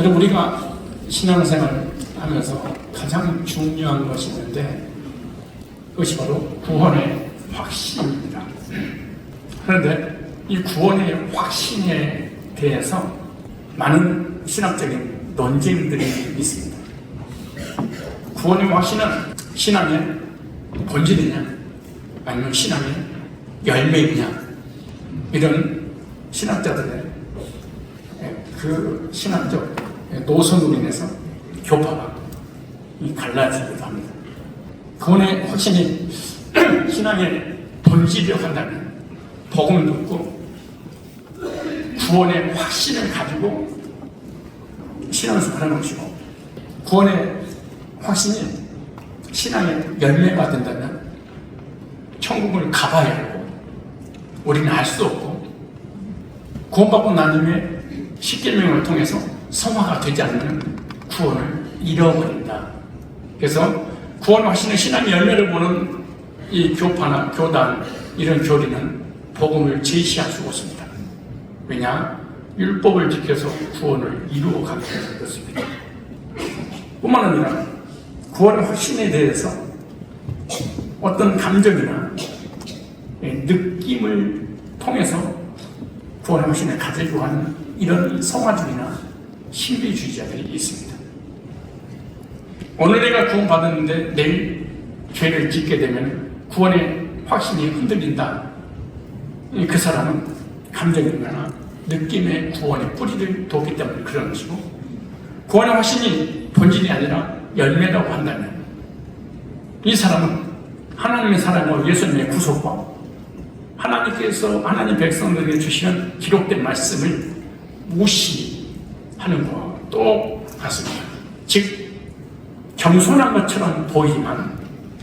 여러분 우리가 신앙생활 하면서 가장 중요한 것이 있는데 그것이 바로 구원의 확신입니다. 그런데 이 구원의 확신에 대해서 많은 신학적인 논쟁들이 있습니다. 구원의 확신은 신앙의 본질이냐 아니면 신앙의 열매이냐 이런 신학자들의 그 신학적 노선으로 인해서 교파가 이 갈라지기도 합니다. 구원의 확신이 신앙의 본질이라고 한다면 복음을 듣고 구원의 확신을 가지고 신앙을 생활하는 것이고 구원의 확신이 신앙의 열매가 된다면 천국을 가봐야 하고 우리는 알 수 없고 구원받고 난 후에 십계명을 통해서 성화가 되지 않으면 구원을 잃어버린다. 그래서 구원 확신의 신앙의 열매를 보는 이 교파나 교단 이런 교리는 복음을 제시할 수가 없습니다. 왜냐? 율법을 지켜서 구원을 이루어가기 위해서 그렇습니다. 뿐만 아니라 구원의 확신에 대해서 어떤 감정이나 느낌을 통해서 구원의 확신을 가지고 하는 이런 성화주의나 신비주의자들이 있습니다. 오늘 내가 구원받았는데 내일 죄를 짓게 되면 구원의 확신이 흔들린다. 그 사람은 감정이나 느낌의 구원의 뿌리를 뒀기 때문에 그런 것이고 구원의 확신이 본질이 아니라 열매라고 한다면 이 사람은 하나님의 사랑과 예수님의 구속과 하나님께서 하나님 백성들에게 주시는 기록된 말씀을 무시 하는 것과 똑같습니다. 즉 겸손한 것처럼 보이지만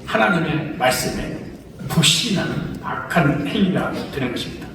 하나님의 말씀에 불신하는 악한 행위가 되는 것입니다.